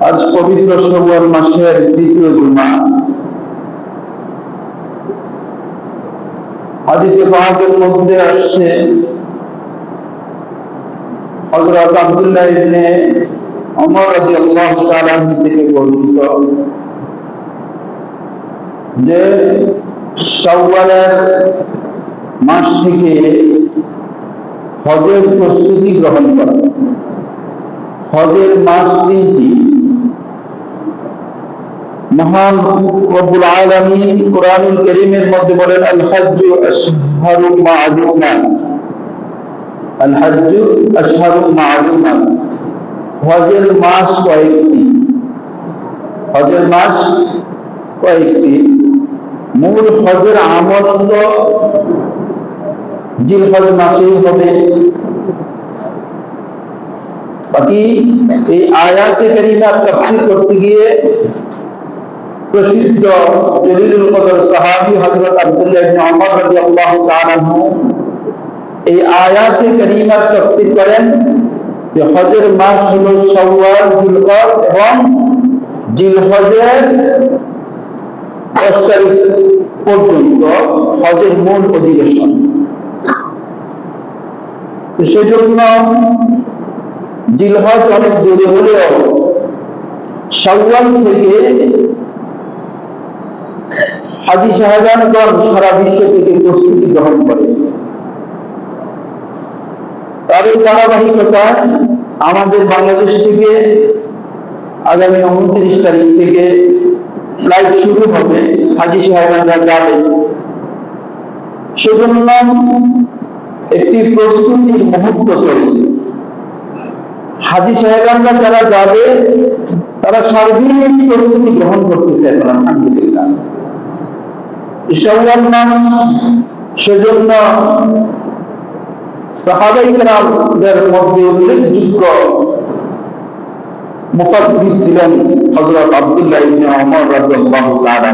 আজ পবিত্র শবর মাসের দ্বিতীয় জুমা পাকের মধ্যে আসছে আব্দুল্লাহ ইবনে রাদিয়াল্লাহু তাআলা থেকে বর্ণিত যে শাওয়ালের মাস থেকে হজের প্রস্তুতি গ্রহণ করা। হজের মাস তিনটি। মহান রব্বুল আলামিন কোরআনুল কারীমের মধ্যে বলেন আল হজ্জু আশহারু মা'লুমা। আল হজ্জু আশহারু মা'লুমা। হজের মাস কয়েকটি। হজের মাস কয়েকটি। মূল হজের আমল জিলহজ মাসেই হবে। বাকি এই আয়াতে কারিমা তাফসীর করতে গিয়ে প্রসিদ্ধ জলিলুল কদর সাহাবী হযরত আব্দুল্লাহ ইবনে রাদিয়াল্লাহু তাআলা এই আয়াতে কারিমার তাফসীর করেন যে হজের মাস হলো শাওয়াল যুলকদ এবং জিলহজের দশ তারিখ পর্যন্ত হজের মূল অধিবেশন। তো সেজন্য জিলহজ অনেক দূরে হলেও শাওয়াল থেকে হাজি সাহেবানগণ সারা বিশ্ব থেকে প্রস্তুতি গ্রহণ করে। তার এই ধারাবাহিকতায় আমাদের বাংলাদেশ থেকে আগামী উনত্রিশ তারিখ থেকে ফ্লাইট শুরু হবে হাজি সাহেবানরা যাবে। সেজন্য একটি প্রস্তুতির মুহূর্ত চলছে। হাজি সাহেবানরা যারা যাবে, তারা সার্বিক প্রস্তুতি গ্রহণ করতেছে আলহামদুলিল্লাহ। সেজন্য সাহাবাইকরামদের মধ্যে উল্লেখযোগ্য মুফাসসির ছিলেন হযরত আব্দুল্লাহ ইবনে ওমর রাদিয়াল্লাহু তাআলা।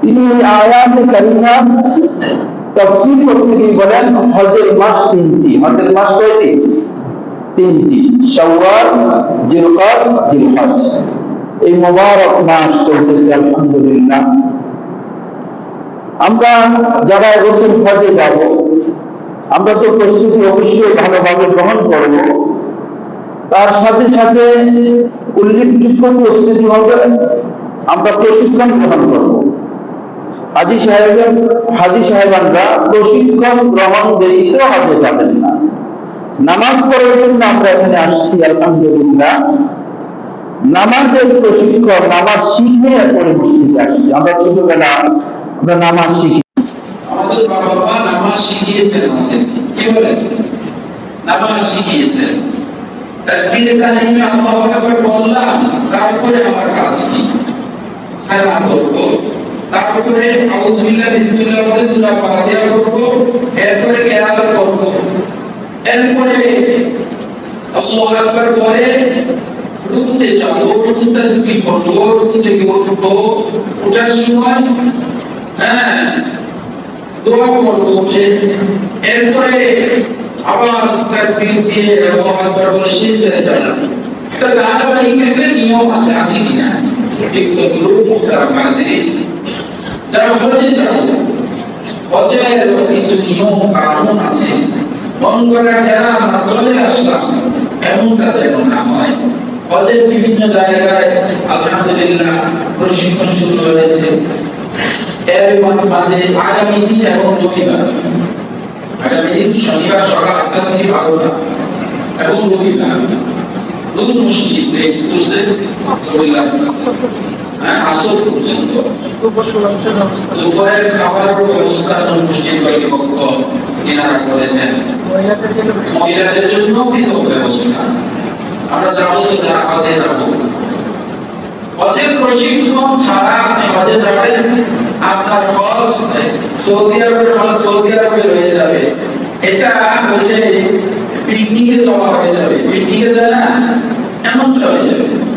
তিনি আয়াতে কারিমা তাফসীর করতে গিয়ে বলেন? হজের মাস তিনটি। হজের মাস কয়টি? তিনটি। শাওয়াল, জিলকদ, জিলহজ। এই মোবারক মাস চলতেছে, আলহামদুলিল্লাহ। আমরা যারা এবছর হজে যাব, আমরা তো প্রস্তুতি অবশ্যই ভালোভাবে গ্রহণ করব। তার সাথে সাথে উল্লেখযোগ্য প্রস্তুতি হবে, আমরা প্রশিক্ষণ গ্রহণ করব। হাজি সাহেব হাজি সাহেবানরা প্রশিক্ষণ গ্রহণ ব্যতীত হজে যাবেন না। নামাজ পড়ার জন্য আমরা এখানে আসছি, আলহামদুলিল্লাহ। নামাজের প্রশিক্ষণ, নামাজ শিখে পরে মুসলিমে আসছি। আমরা ছোটবেলা আমরা নামাজ শিখি। আমাদের বাবা মা নামাজ শিখিয়েছেন আমাদের কি বলেন নামাজ শিখিয়েছেন। তাকবীরে তাহরিমে আল্লাহু আকবার বললাম, তারপরে আমার কাজ কি? সালাম করব তারপরে আউযুবিল্লাহ, বিসমিল্লাহ বলে সূরা ফাতিহা করব এরপরে কেরাত করব এরপরে আল্লাহু আকবার বলে, রুকুতে যাব রুকু তাসবিহ করব রুকু থেকে উঠব ওঠার সময় হ্যাঁ দোয়া করব উঠে এরপরে আবার তাকবীর দিয়ে আল্লাহু আকবার বলে সিজদায় যাব। এটা ধারাবাহিক একটা নিয়ম আছে আছে কিনা? একটু গ্রুপ মাঝে। যারা যাব হজের কিছু নিয়ম, কানুন আছে? মন করা যারা আমরা চলে আসলাম, এমনটা যেন না হয়। হজের বিভিন্ন জায়গায় আলহামদুলিল্লাহ প্রশিক্ষণ শুরু হয়েছে। এর মাঝে আগামী দিন এবং রবিবার। আগামী দিন শনিবার সকাল আটটা থেকে বারোটা এবং রবিবার। নতুন মসজিদ হ্যাঁ দুপুরের খাবারের ব্যবস্থা কর্তৃপক্ষ এনারা করেছেন। মহিলাদের জন্য পৃথক ব্যবস্থা। আমরা যাব তো যারা হজে যাব। প্রশিক্ষণ ছাড়া আপনার সৌদি আরবের হজ যাবে। এটা হচ্ছে পিকনিকে জমা হয়ে যাবে। পিকনিকে যায় না, এমনটা হয়ে যাবে।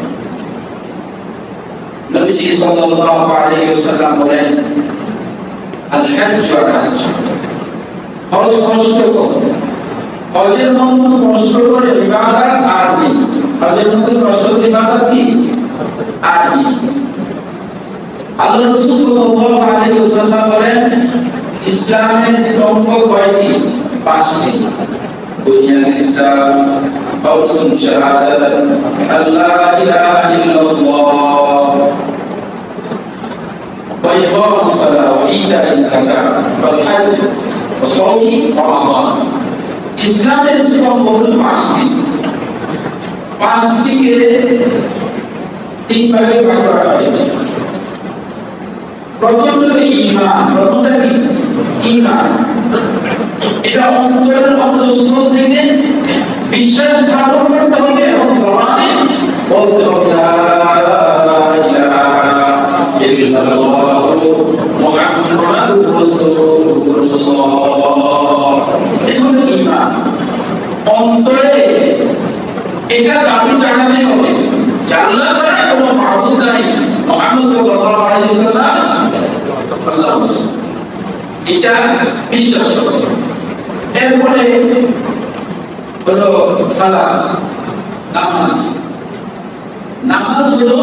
নবীজি সাল্লাল্লাহু আলাইহি ওয়াসাল্লাম বলেন আল হজ্জ ওয়াল হজ্জ হজ কষ্ট হজের মতো কষ্ট করে ইবাদত আর নেই। হজের মতো কষ্ট করে ইবাদত কি? আর নেই। আল্লাহ রাসূল সাল্লাল্লাহু আলাইহি ওয়াসাল্লাম বলেন, ইসলামের স্তম্ভ কয়টি? পাঁচটি। বুনিয়াল ইসলাম ফাউসুন শাহাদাত আল্লাহ ইলাহা ইল্লাল্লাহ وإقام الصلاة وإيتاء الزكاة والحج وصوم رمضان ইসলামের স্তম্ভ হলো পাঁচটি পাঁচটিকে তিন ভাগে ভাগ করা হয়েছে প্রথম হলো ঈমান প্রথমটা কি ঈমান এটা অন্তরের অন্তঃস্থল থেকে বিশ্বাস স্থাপন করতে হবে এবং জবানে বলতে হবে অন্তরে এটা দাবি জানাতে হবে। আল্লাহ ছাড়া কোনো আল্লাহ এটা বিশ্বাস করতে এরপরে হলো সালাত নামাজ। নামাজ হলো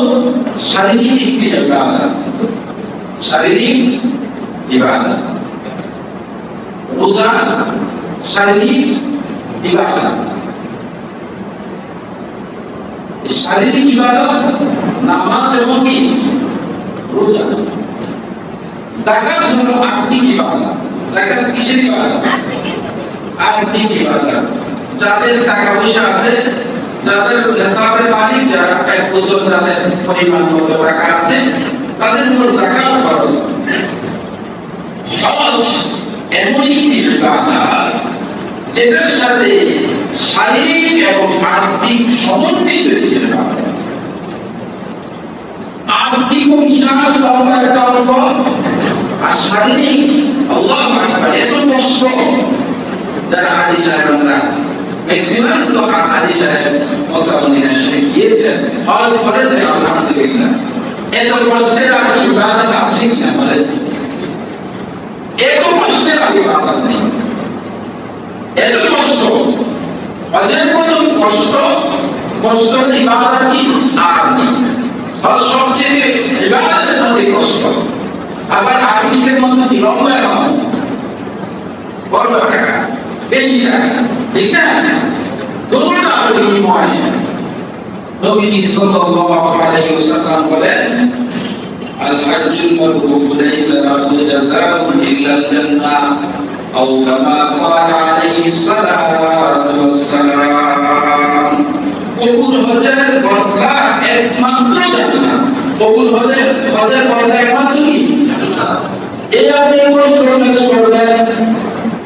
শারীরিক একটি ইবাদত শারীরিক ইবাদত। রোজা শারীরিক ইবাদত। শারীরিক ইবাদত নামাজ এবং কি? রোজা। জাকাত হলো আর্থিক ইবাদত। জাকাত কিসের ইবাদত? আর্থিক ইবাদত। যাদের টাকা পয়সা আছে, যাদের নেশাবের মালিক, যারা এক বছর যাদের পরিমাণ মতো টাকা আছে, তাদের উপর জাকাত হজ এমন একটি যেটার সাথে শারীরিক এবং আর্থিক সমন্বিত বিশাল একটা অঙ্ক আর শারীরিক, আল্লাহ এত কষ্ট, যারা সাহেবরা ম্যাক্সিমাম লোক হাজি সাহেব মক্কা মদিনা গিয়েছেন, হজ করেছেন, আলহামদুলিল্লাহ। এত কষ্টের আর ইবাদত আছে কিনা বলেন? এত কষ্টের আর ইবাদত নেই। এত কষ্ট। হজের মতন কষ্ট কষ্টের ইবাদত কি? আর নেই হজ সবচেয়ে ইবাদতের মধ্যে কষ্ট। আবার আর্থিকের মধ্যে বিলম্ব এমন বড় টাকা, বেশি টাকা। ঠিক না? কোনটা বিনিময় নবীজি সাল্লাল্লাহু আলাইহি ওয়াসাল্লাম বলেন আল হাজ্জুল মাবরুর লাইসা লাহু জাযাউন ইল্লা আল জান্নাহ আও কামা একমাত্র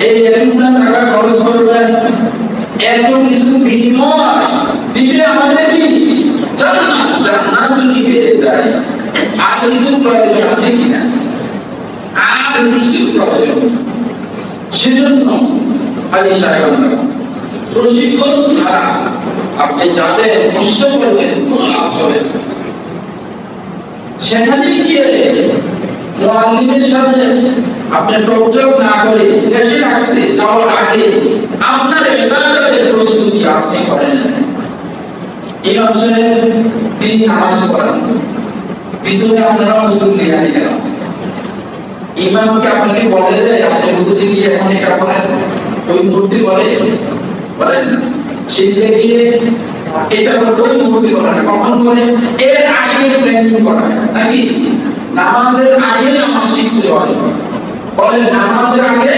এই এতগুলো টাকা খরচ করবেন, এত কিছু বিনিময় দিবে আমাদের কি? জান্নাত জান্নাত যদি পেয়ে যায়, আর কিছু প্রয়োজন আছে কিনা? আর কিছু প্রয়োজন? সেজন্য হাজি সাহেব, প্রশিক্ষণ ছাড়া আপনি যাবেন কষ্ট করবেন, কোনো লাভ হবে সেখানে গিয়ে মুআল্লিমের সাথে আপনি টকটক না করে দেশে রাখতে যাওয়ার আগে আপনার ইবাদতের প্রস্তুতি আপনি করেন ইমাম সাহেব তিনি নামাজ পড়ান। পিছনে আপনারা মুসল্লি আনি কেন? ইমামকে আপনাকে বলে যে, আপনি মুহূর্তে গিয়ে এখন এটা করেন। ওই মুহূর্তে বলে? বলেন সেই গিয়ে এটা করব ওই মুহূর্তে করা হয়। কখন করে এর আগে প্ল্যানিং করা নাকি? নামাজের আগে নামাজ শিখতে হয়। বলে নামাজের আগে,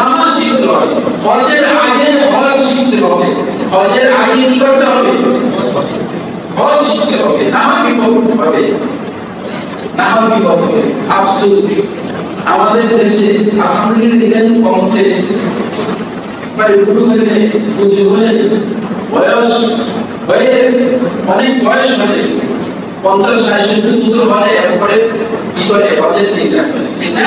নামাজ শিখতে হয় হজের আগে হজ শিখতে হবে। হজের আগে কি করতে হবে? হজ শিখতে হবে। নামা বিপদ হবে? নামা বিপদ হবে? আফসোস। আমাদের দেশে আলহামদুলিল্লাহ ইদানিং কমছে। মানে বুড়ো হয়ে পুজো হয়ে বয়স হয়ে, অনেক বয়স হয়ে পঞ্চাশ, ষাট, সত্তর বছর হয় এরপরে কি করে হজের চিন্তা করে? ঠিক না?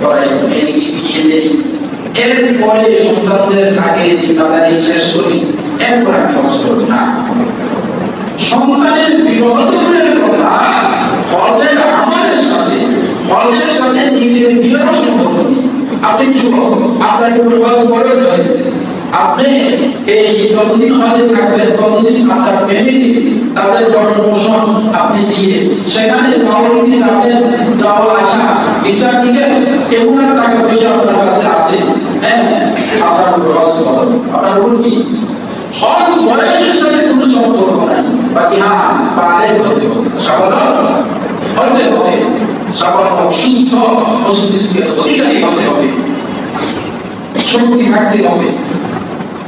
করাই মেয়েকে বিয়ে দেই। এরপরে সন্তানদের আগে জিম্মাদারি শেষ করি। এরপর আমি করি। না। সন্তানের বিবাহ দূরের কথা হজের আমাদের সাথে, হজের সাথে নিজের বিয়ের সম্পর্ক আপনি যুবক আপনার উপর বয়স হয়েছে? আপনি এই যতদিন হজে থাকবেন, ততদিন আপনার ফ্যামিলি তাদের ভরণ পোষণ আপনি দিয়ে। সেখানে সাউদিতে যাবেন যাওয়া আসা টিকেট এগুলো টাকা পয়সা আপনার কাছে আছে। হ্যাঁ আপনার। আপনার উপর কি? হজ বয়সের সাথে কোনো সম্পর্ক নাই। বাকি হ্যাঁ পারে হতে হবে। সাবধান হতে হবে। সাবধান সুস্থ মস্তিষ্কের অধিকারী হতে হবে। শক্তি থাকতে হবে।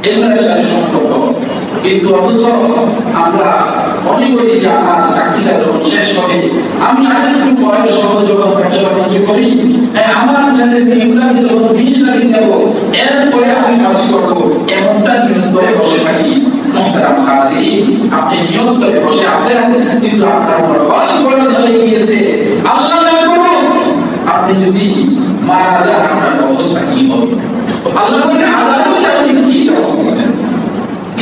এগুলোর সাথে সম্পর্ক। কিন্তু অবশ্য আমরা মনে করি যে আমার চাকরিটা যখন শেষ হবে আমি আরেকটু বয়স হব যখন ব্যবসা বাণিজ্য করি। হ্যাঁ, আমার যখন লাগিয়ে এরপরে আমি কাজ নিয়ত করে বসে থাকি। আপনি নিয়ত করে বসে আছেন কিন্তু আপনার বয়স হয়ে গিয়েছে। আল্লাহ আপনি যদি মারা যান আপনার অবস্থা কি হবে? আল্লাহ আদালতে আপনি কি জবাব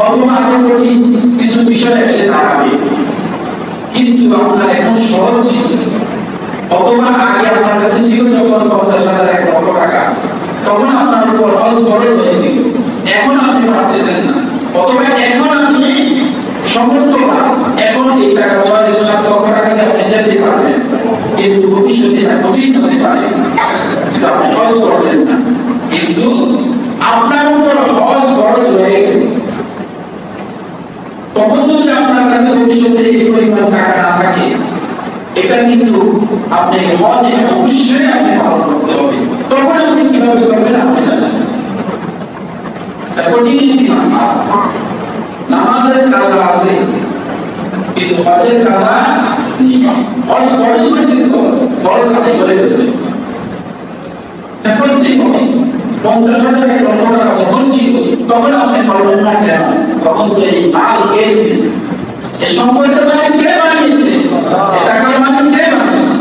অথবা কঠিন কিছু বিষয় এসে দাঁড়াবে কিন্তু আপনার এখন সহজ ছিল অথবা আগে আপনার কাছে ছিল যখন পঞ্চাশ হাজার এক লক্ষ টাকা, তখন আপনার উপর হজ খরচ হয়েছিল। এখন আপনি পারতেছেন না। অথবা এখন আপনি সমর্থ না এখন এই টাকা ছয় সাত লক্ষ টাকা দিয়ে আপনি যেতে পারবেন। কিন্তু ভবিষ্যতে এটা কঠিন হতে পারে। কিন্তু আপনি হজ করছেন না। কিন্তু আপনার উপর হজ খরচ হয়ে গেল। তখন যদি আপনার কাছে ভবিষ্যতে এই পরিমাণ টাকা না থাকে, এটা কিন্তু আপনি হজ অবশ্যই আপনি পালন করতে হবে। তখন আপনি কীভাবে করবেন আপনি জানেন। কঠিন আছে, কিন্তু হজের কাজা পঞ্চাশ হাজার এক লক্ষ টাকা যখন ছিল, তখন আপনি বলবেন না। কেন তখন তো এই মাল কে দিয়েছে? এই সম্পদের কে বানিয়েছে? টাকার কে বানিয়েছে?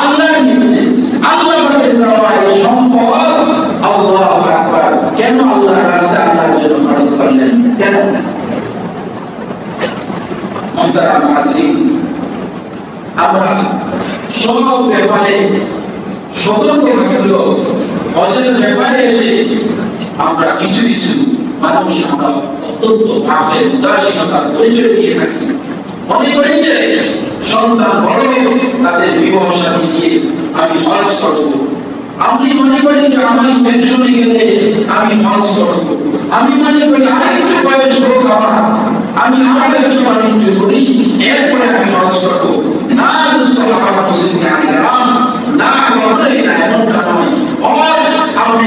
আল্লাহ দিয়েছে। আল্লাহ বলে দেওয়া এই সম্পদ আল্লাহ আকবার। কেন আল্লাহ রাস্তায় আল্লাহর জন্য খরচ করলেন? কেন? মহতারাম হাজরিন আমরা সব ব্যাপারে সতর্ক থাকলেও হজের ব্যাপারে এসে আমরা কিছু কিছু মানুষ আমরা অত্যন্ত পাপের উদাসীনতার পরিচয় দিয়ে থাকি। মনে করি সন্তান বড় তাদের বিবাহ সাথী দিয়ে আমি হজ করব। আমি মনে করি যে আমি পেনশনে গেলে আমি হজ করব। আমি মনে করি আরেকটু বয়স হোক আমার, আমি আর ব্যবসা বাণিজ্য করি এরপরে আমি হজ করব। না দুস্তলা আমার মুসলিম আমি রাম না কখনোই না এমনটা নয় হজ আপনি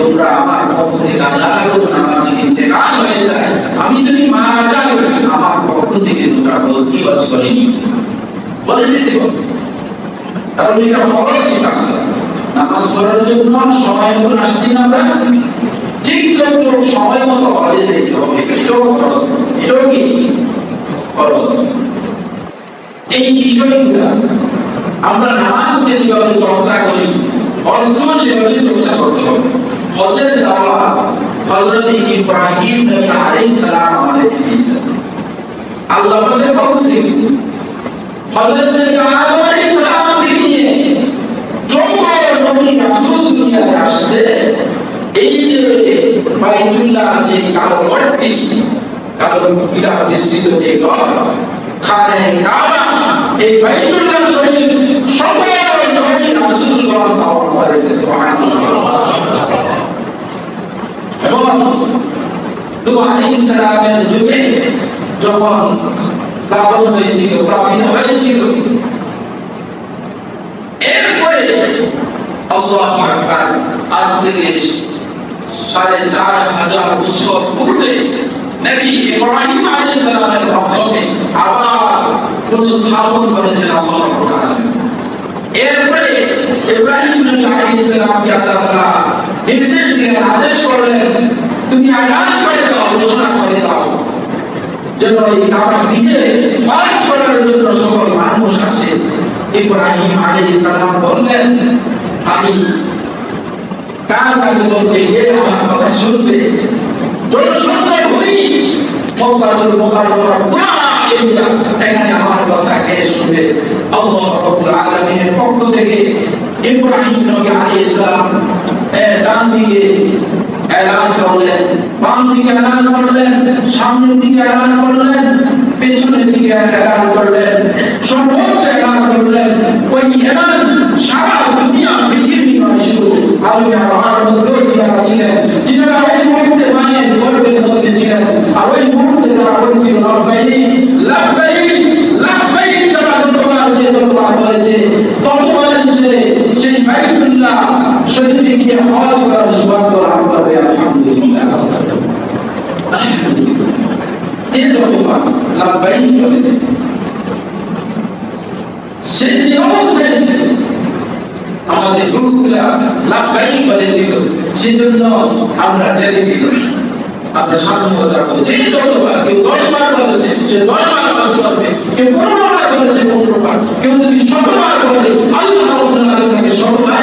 তোমরা আমার পক্ষ থেকে আল্লাহ করুন আমার যদি ইন্তেকাল হয়ে যায় আমি যদি মারা যাই, আমার পক্ষ থেকে তোমরা প্রতিবাদ করে নিবে বলে যেতে হবে কারণ এটা টাকা নামাজ পড়ার জন্য সময় মতো আসছি না আমরা। ঠিক যত সময় মতো হজে যেতে হবে, এটাও খরচ। এটাও কি? খরচ। এই বিষয়গুলো আমরা নামাজকে যেভাবে চর্চা করি হজকেও সেভাবে চর্চা করতে হবে। হজের দাওয়া হজরত ইব্রাহিম নবী আলাইহিস সালাম আমাদেরকে দিয়েছেন। আল্লাহ পাকের পক্ষ থেকে হযরত নবী আদম আলাইহিস সালাম থেকে নিয়ে যত নবী রাসূল দুনিয়াতে আসছে, এই যে বাইতুল্লাহ যে কালো ঘরটি, কালো পিলা বিস্তৃত যে ঘর, খানে কাবা, এই বাইতুল্লাহ শরীফ সকল নবী রাসূল গণ দাওয়াত করেছে সুবহানাল্লাহ এবং যুগে যখন হয়েছিল হয়েছিল। এরপরে আজ থেকে সাড়ে চার হাজার বছর পূর্বে নির্দেশ আদেশ করলেন, তুমি করে ঘোষণা করে দাও। যেন এই কাবা গৃহে হজ করার জন্য সকল মানুষ আসে। ইব্রাহিম আলাইহিস সালাম বললেন, আমি কার কাছে বলতে গিয়ে আমার কথা শুনতে জনসংখ্যা ভূমি, মক্কাতুল মুকাররমা এখানে আমার কথা কে শুনবে? আল্লাহ রাব্বুল পক্ষ থেকে ইব্রাহিম নবী আলাইহিস সালাম ডান দিকে এলান করলেন, বাম দিকে এলান করলেন, সামনের দিকে এলান করলেন, পেছনের দিকে এলান করলেন, সর্বোচ্চ এলান করলেন, ওই এলান সারা দুনিয়া পৃথিবী নয় শুধু আল্লাহ আমার মধ্যেও যারা ছিলেন, যিনারা ওই মুহূর্তে মায়ের গর্বের মধ্যে ছিলেন, আর ওই মুহূর্তে যারা বলেছিল লাভবাই লাভবাই লাভবাই যারা যতবার যে যতবার বলেছে ততবার সে সেই বাইতুল্লাহ শরীফে গিয়ে হজ করার সৌভাগ্য লাভ করবে আলহামদুলিল্লাহ। যে সে যে অবস্থায় আমাদের গুরুকুলা লাভবাই করেছিল সেজন্য আমরা জেনে গেল আমরা স্বাধীনতা করেছি এই যতবার কেউ দশ বার বলেছে সে দশ বার দশ করবে কেউ পনেরো বার বলেছে পনেরো বার কেউ যদি শতবার বলে আল্লাহ তাকে শতবার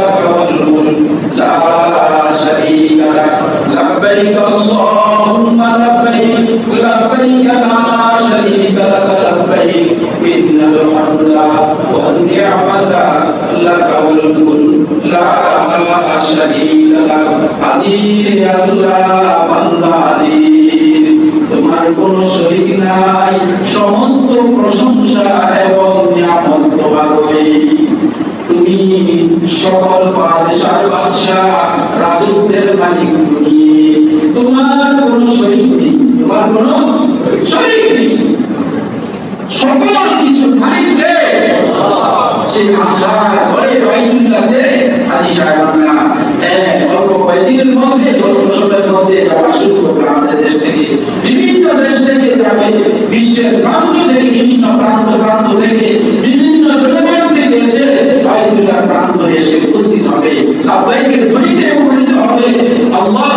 লাভবাইক লাভবাইক লা শারীকা লাক লাভবাইক ইন্নাল হামদা ওয়ান নি'মাতা লাক ওয়াল মুলক লা শারীকা লাক আজির আল্লাহ বান্দা আজির তোমার কোন শরীক নাই, সমস্ত প্রশংসা এবং নিয়ামত তোমারই। তুমি সকল বাদশার বাদশাহ রাজত্বের মালিক তুমি তোমার শরীক নেই, তোমার শরীক নেই। সকল কিছু মালিককে সেই আল্লাহ ঘরে বাইতুল্লাহতে বিভিন্ন দেশ থেকে বিশ্বের প্রান্ত প্রান্ত প্রান্ত থেকে, বিভিন্ন প্রান্ত উপস্থিত হবে। হবে। আল্লাহ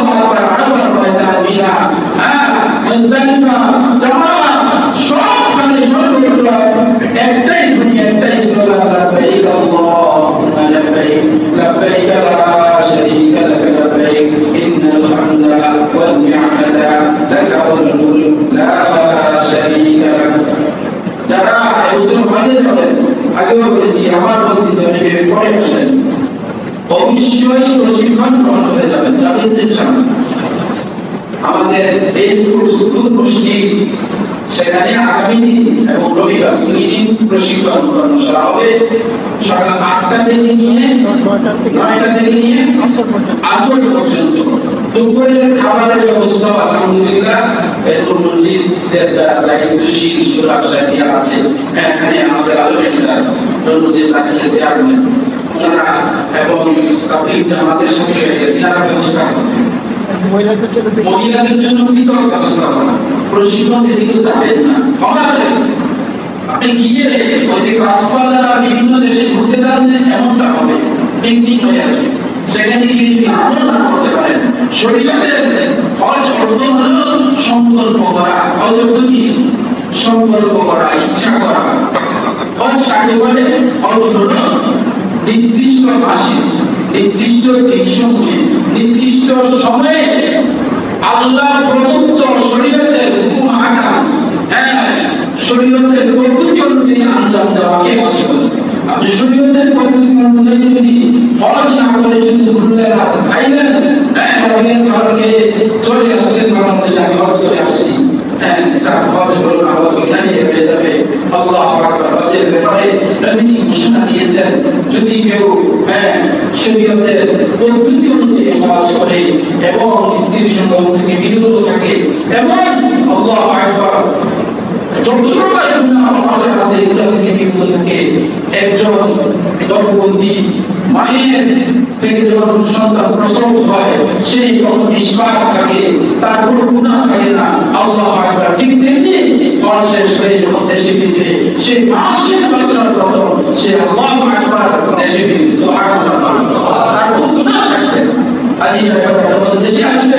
আমাদের এই স্কুল সুদূর মসজিদ সেখানে আগামী দিন এবং রবিবার দুই দিন প্রশিক্ষণ কর্মশালা হবে। সকাল আটটা থেকে নিয়ে নয়টা থেকে নিয়ে আসর পর্যন্ত। দুপুরের খাবারের ব্যবস্থা আলহামদুলিল্লাহ। এরকম মসজিদের যারা দায়িত্বশীল সুরাব সাহেব আছে এখানে আমাদের আলোচনা মসজিদ আসলে চেয়ারম্যান ব্যবস্থা মহিলাদের জন্য পৃথক ব্যবস্থাপনা প্রশিক্ষণ এদিকে যাবেন না। আছে। আপনি গিয়ে ওই যে গাছপালা বিভিন্ন দেশে ঘুরতে যাচ্ছেন এমনটা হবে। পিকনিক হয়ে যাবে সেখানে গিয়ে যদি করা। করা, ইচ্ছা করা। নির্দিষ্ট মাসে নির্দিষ্ট দিন সময়ে নির্দিষ্ট সময়ে আল্লাহ প্রদত্ত শরীয়তের হুকুম আকাম হ্যাঁ শরীয়তের পদ্ধতি আঞ্জাম দেওয়াকে আপনি শরীয়তের হজ না করে শুধু হ্যাঁ হ্যাঁ যাবে। ব্যাপারে দিয়েছেন, যদি কেউ হ্যাঁ শরীয়তের পদ্ধতি অনুযায়ী হজ করে এবং স্ত্রীর সঙ্গ থেকে বিরত থাকে এবং আল্লাহ থেকে বিরত থাকে একজন গর্ভবতী মায়ের থেকে যখন সন্তান প্রসব হয়, সেই কত নিষ্পাপ থাকে, তার কোনো গুনাহ থাকে না। আল্লাহ আকবার। ঠিক তেমনি ফল শেষ হয়ে যখন দেশে ফিরে সেই মাসের বাচ্চার কত সে আল্লাহ আকবার দেশে ফিরে তার কোনো গুনাহ থাকবে না। আলী যখন দেশে আসবে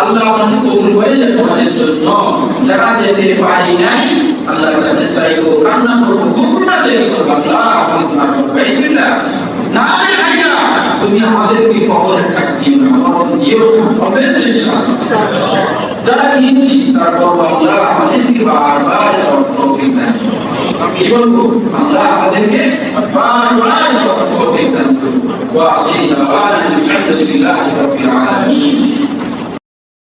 আল্লাহ কবুল করে যাবে আমাদের জন্য। যারা যেতে পারি নাই, আল্লাহর কাছে চাইব কান্না করব যে করব আল্লাহ আপনি তোমার না তুমি আমাদেরকে কবরের টাক দিও না কবর দিও না যারা নিয়েছি তারপর আল্লাহ, আমাদেরকে বারবার জবাব তৌফিক কি বলব? আল্লাহ, আমাদেরকে বারবার তৌফিক দেন ওয়া আখির দাওয়ানা আলহামদুলিল্লাহি রাব্বিল আলামিন।